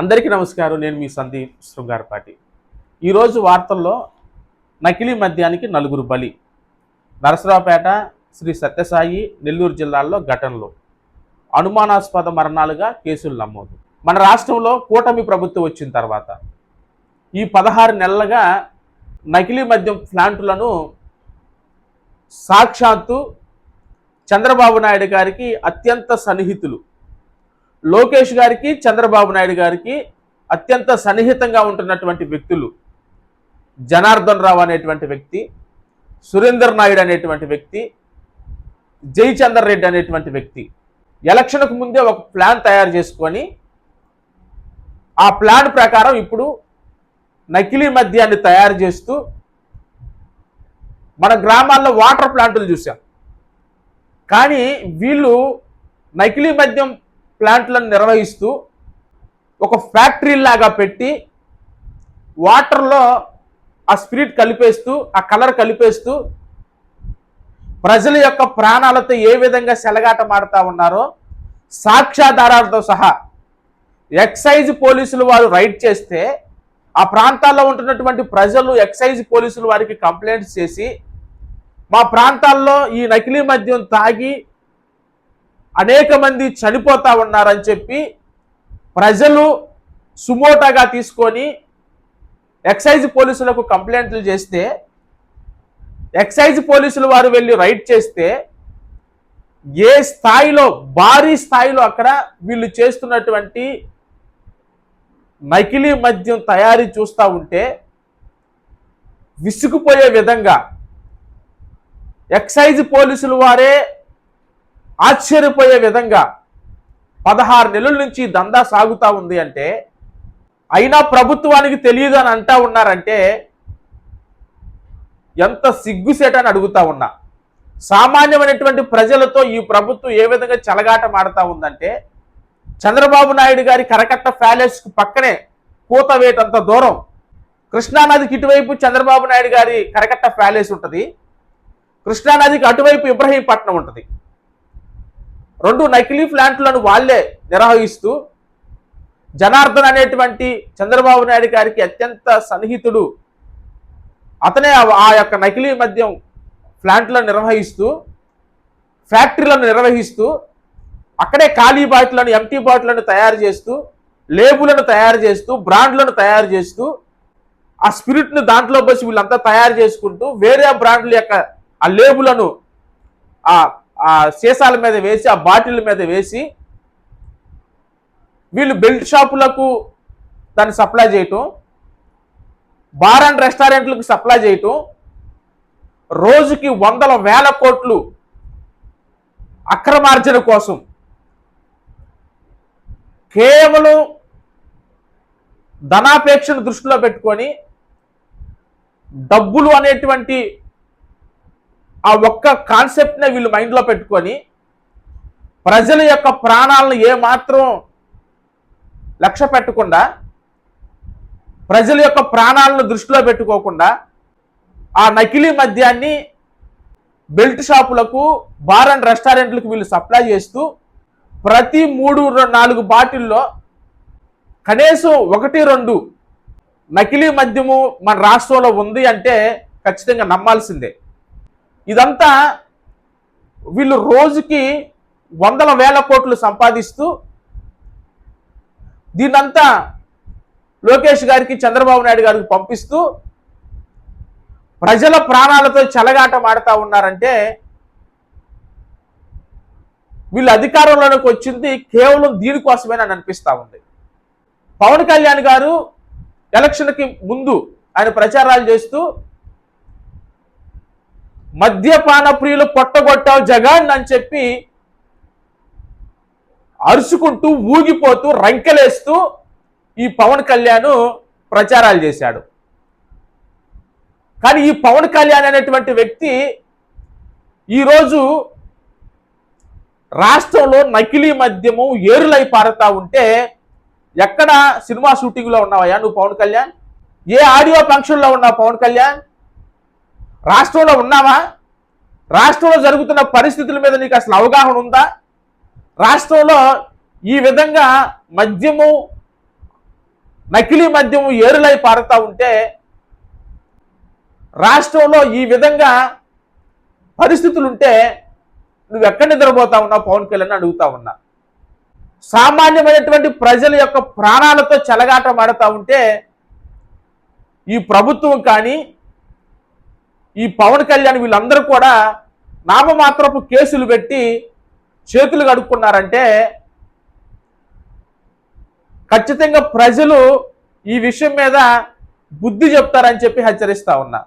అందరికీ నమస్కారం. నేను మీ సందీప్ శృంగారపాటి. ఈరోజు వార్తల్లో నకిలీ మద్యానికి నలుగురు బలి. నరసరావుపేట శ్రీ సత్యసాయి నెల్లూరు జిల్లాల్లో ఘటనలు. అనుమానాస్పద మరణాలుగా కేసులు నమోదు. మన రాష్ట్రంలో కూటమి ప్రభుత్వం వచ్చిన తర్వాత ఈ పదహారు నెలలుగా నకిలీ మద్యం ప్లాంటులను సాక్షాత్తు చంద్రబాబు నాయుడు గారికి అత్యంత సన్నిహితులు లోకేష్ గారికి చంద్రబాబు నాయుడు గారికి అత్యంత సన్నిహితంగా ఉంటున్నటువంటి వ్యక్తులు జనార్దన్ రావు అనేటువంటి వ్యక్తి సురేందర్ నాయుడు అనేటువంటి వ్యక్తి జయచందర్ రెడ్డి అనేటువంటి వ్యక్తి. ఎలక్షన్కు ముందే ఒక ప్లాన్ తయారు చేసుకొని ఆ ప్లాన్ ప్రకారం ఇప్పుడు నకిలీ మద్యాన్ని తయారు చేస్తూ మన గ్రామాల్లో వాటర్ ప్లాంట్లు చూసాం. కానీ వీళ్ళు నకిలీ మద్యం ప్లాంట్లను నిర్వహిస్తూ ఒక ఫ్యాక్టరీ లాగా పెట్టి వాటర్లో ఆ స్పిరిట్ కలిపేస్తూ ఆ కలర్ కలిపేస్తూ ప్రజల యొక్క ప్రాణాలతో ఏ విధంగా సెలగాటమాడుతూ ఉన్నారో సాక్ష్యాధారాలతో సహా ఎక్సైజ్ పోలీసులు వారు రైడ్ చేస్తే ఆ ప్రాంతాల్లో ఉంటున్నటువంటి ప్రజలు ఎక్సైజ్ పోలీసులు వారికి కంప్లైంట్స్ చేసి మా ప్రాంతాల్లో ఈ నకిలీ మద్యం తాగి అనేక మంది చనిపోతా ఉన్నారని చెప్పి ప్రజలు సుమోటాగా తీసుకొని ఎక్సైజ్ పోలీసులకు కంప్లైంట్లు చేస్తే ఎక్సైజ్ పోలీసులు వారు వెళ్ళి రైడ్ చేస్తే ఏ స్థాయిలో భారీ స్థాయిలో అక్కడ వీళ్ళు చేస్తున్నటువంటి నకిలీ మద్యం తయారీ చూస్తూ ఉంటే విసుగుపోయే విధంగా ఎక్సైజ్ పోలీసులు వారే ఆశ్చర్యపోయే విధంగా పదహారు నెలల నుంచి దందా సాగుతూ ఉంది అంటే అయినా ప్రభుత్వానికి తెలియదు అని అంటా ఉన్నారంటే ఎంత సిగ్గుసేట అని అడుగుతా ఉన్నా. సామాన్యమైనటువంటి ప్రజలతో ఈ ప్రభుత్వం ఏ విధంగా చెలగాట మాడతా ఉందంటే చంద్రబాబు నాయుడు గారి కరకట్ట ప్యాలెస్కు పక్కనే కూతవేటంత దూరం కృష్ణానదికి ఇటువైపు చంద్రబాబు నాయుడు గారి కరకట్ట ప్యాలెస్ ఉంటుంది కృష్ణానదికి అటువైపు ఇబ్రహీంపట్నం ఉంటుంది. రెండు నకిలీ ప్లాంట్లను వాళ్ళే నిర్వహిస్తూ జనార్దన్ అనేటువంటి చంద్రబాబు నాయుడు గారికి అత్యంత సన్నిహితుడు. అతనే ఆ- ఆ యొక్క నకిలీ మద్యం ప్లాంట్లను నిర్వహిస్తూ ఫ్యాక్టరీలను నిర్వహిస్తూ అక్కడే ఖాళీ బాటిలను ఎంటీ బాటిలను తయారు చేస్తూ లేబులను తయారు చేస్తూ బ్రాండ్లను తయారు చేస్తూ ఆ స్పిరిట్ను దాంట్లో పోసి వీళ్ళంతా తయారు చేసుకుంటూ వేరే బ్రాండ్ల యొక్క ఆ లేబులను ఆ ఆ సీసాల మీద వేసి ఆ బాటిల్ మీద వేసి వీళ్ళు బెల్ట్ షాపులకు దాన్ని సప్లై చేయటం బార్ అండ్ రెస్టారెంట్లకు సప్లై చేయటం రోజుకి వందల వేల కోట్లు అక్రమార్జన కోసం కేవలం ధనాపేక్షను దృష్టిలో పెట్టుకొని డబ్బులు అనేటువంటి ఆ ఒక్క కాన్సెప్ట్నే వీళ్ళు మైండ్లో పెట్టుకొని ప్రజల యొక్క ప్రాణాలను ఏమాత్రం లక్ష్య పెట్టకుండా ప్రజల యొక్క ప్రాణాలను దృష్టిలో పెట్టుకోకుండా ఆ నకిలీ మద్యాన్ని బెల్ట్ షాపులకు బార్ అండ్ రెస్టారెంట్లకు వీళ్ళు సప్లై చేస్తూ ప్రతి మూడు నాలుగు బాటిల్లో కనీసం ఒకటి రెండు నకిలీ మద్యము మన రాష్ట్రంలో ఉంది అంటే ఖచ్చితంగా నమ్మాల్సిందే. ఇదంతా వీళ్ళు రోజుకి వందల వేల కోట్లు సంపాదిస్తూ దీన్నంతా లోకేష్ గారికి చంద్రబాబు నాయుడు గారికి పంపిస్తూ ప్రజల ప్రాణాలతో చెలగాటం ఆడుతూ ఉన్నారంటే వీళ్ళు అధికారంలోకి వచ్చింది కేవలం దీనికోసమేనని అనిపిస్తూ ఉంది. పవన్ కళ్యాణ్ గారు ఎలక్షన్కి ముందు ఆయన ప్రచారాలు చేస్తూ మద్యపాన ప్రియులు పొట్టగొట్టావు జగన్ అని చెప్పి అరుచుకుంటూ ఊగిపోతూ రంకెలేస్తూ ఈ పవన్ కళ్యాణ్ ప్రచారాలు చేశాడు. కానీ ఈ పవన్ కళ్యాణ్ అనేటువంటి వ్యక్తి ఈరోజు రాష్ట్రంలో నకిలీ మద్యము ఏరులై పారుతా ఉంటే ఎక్కడ సినిమా షూటింగ్లో ఉన్నావయ్యా నువ్వు పవన్ కళ్యాణ్? ఏ ఆడియో ఫంక్షన్లో ఉన్నావు పవన్ కళ్యాణ్? రాష్ట్రంలో ఉన్నావా? రాష్ట్రంలో జరుగుతున్న పరిస్థితుల మీద నీకు అసలు అవగాహన ఉందా? రాష్ట్రంలో ఈ విధంగా మద్యము నకిలీ మద్యము ఏరులై పారుతూ ఉంటే రాష్ట్రంలో ఈ విధంగా పరిస్థితులుంటే నువ్వు ఎక్కడ నిద్రపోతా ఉన్నావు? పవన్ కళ్యాణ్ అడుగుతా ఉన్నా. సామాన్యమైనటువంటి ప్రజల యొక్క ప్రాణాలతో చెలగాట మాడుతా ఉంటే ఈ ప్రభుత్వం కానీ ఈ పవన్ కళ్యాణ్ వీళ్ళందరూ కూడా నామమాత్రపు కేసులు పెట్టి చేతులు కడుక్కున్నారంటే ఖచ్చితంగా ప్రజలు ఈ విషయం మీద బుద్ధి చెప్తారని చెప్పి హెచ్చరిస్తా ఉన్నా.